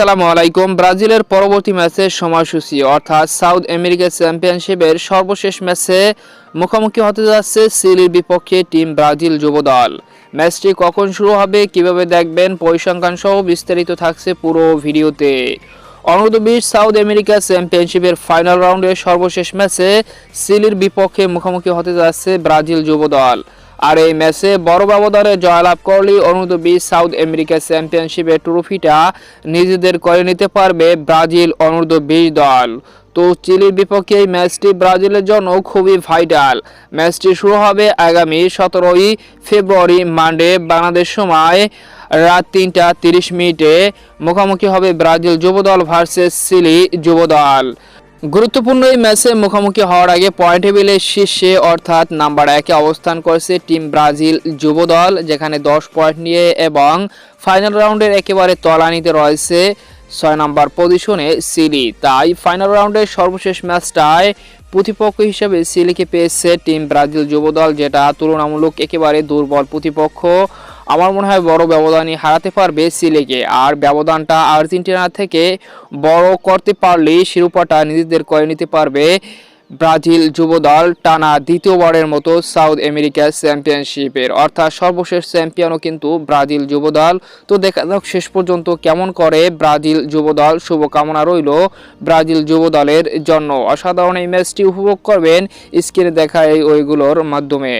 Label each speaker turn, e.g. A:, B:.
A: আসসালামু আলাইকুম। ব্রাজিলের পরবর্তী ম্যাচের সময়সূচি, অর্থাৎ সাউথ আমেরিকা চ্যাম্পিয়নশিপের সর্বশেষ ম্যাচে মুখোমুখি হতে যাচ্ছে সিলির বিপক্ষে টিম ব্রাজিল যুব দল ম্যাচটি কখন শুরু হবে কীভাবে দেখবেন পরিসংখ্যান সহ বিস্তারিত থাকছে পুরো ভিডিওতে। অনূর্ধ্ব বিশ, সাউথ আমেরিকা চ্যাম্পিয়নশিপের ফাইনাল রাউন্ডের সর্বশেষ ম্যাচে সিলির বিপক্ষে মুখোমুখি হতে যাচ্ছে ব্রাজিল যুব দল আর এই ম্যাচে বড় ব্যবধানে জয়লাভ করলেই অনূর্ধ্ব বিশ সাউথ আমেরিকা চ্যাম্পিয়নশিপের ট্রফিটা নিজেদের করে নিতে পারবে ব্রাজিল অনূর্ধ্ব বিশ দল। তো চিলির বিপক্ষে এই ম্যাচটি ব্রাজিলের জন্য খুবই ভাইটাল। ম্যাচটি শুরু হবে আগামী সতেরোই ফেব্রুয়ারি, মানডে, বাংলাদেশ সময় রাত তিনটা তিরিশ মিনিটে। মুখোমুখি হবে ব্রাজিল যুবদল ভার্সেস চিলি যুবদল। গুরুত্বপূর্ণ এই ম্যাচে মুখোমুখি হওয়ার আগে পয়েন্ট টেবিলের শীর্ষে অর্থাৎ নাম্বার একে অবস্থান করেছে টিম ব্রাজিল যুবদল যেখানে দশ পয়েন্ট নিয়ে এবং ফাইনাল রাউন্ডের একেবারে তলানিতে রয়েছে ছয় নম্বর পজিশনে সিলি। তাই ফাইনাল রাউন্ডের সর্বশেষ ম্যাচটায় প্রতিপক্ষ হিসেবে সিলিকে পেয়েছে টিম ব্রাজিল যুবদল যেটা তুলনামূলক একেবারে দুর্বল প্রতিপক্ষ। আমার মনে হয় বড় ব্যবধানই হারাতে পারবে সিলেকে। আর ব্যবধানটা আর্জেন্টিনা থেকে বড় করতে পারলেই শিরোপাটা নিজেদের করে নিতে পারবে ব্রাজিল যুবদল টানা দ্বিতীয়বারের মতো সাউথ আমেরিকা চ্যাম্পিয়নশিপের। অর্থাৎ সর্বশেষ চ্যাম্পিয়নও কিন্তু ব্রাজিল যুবদল। তো দেখা যাক শেষ পর্যন্ত কেমন করে ব্রাজিল যুবদল শুভকামনা রইল ব্রাজিল যুবদলের জন্য। অসাধারণ এই ম্যাচটি উপভোগ করবেন স্ক্রিনে দেখা এই ওইগুলোর মাধ্যমে।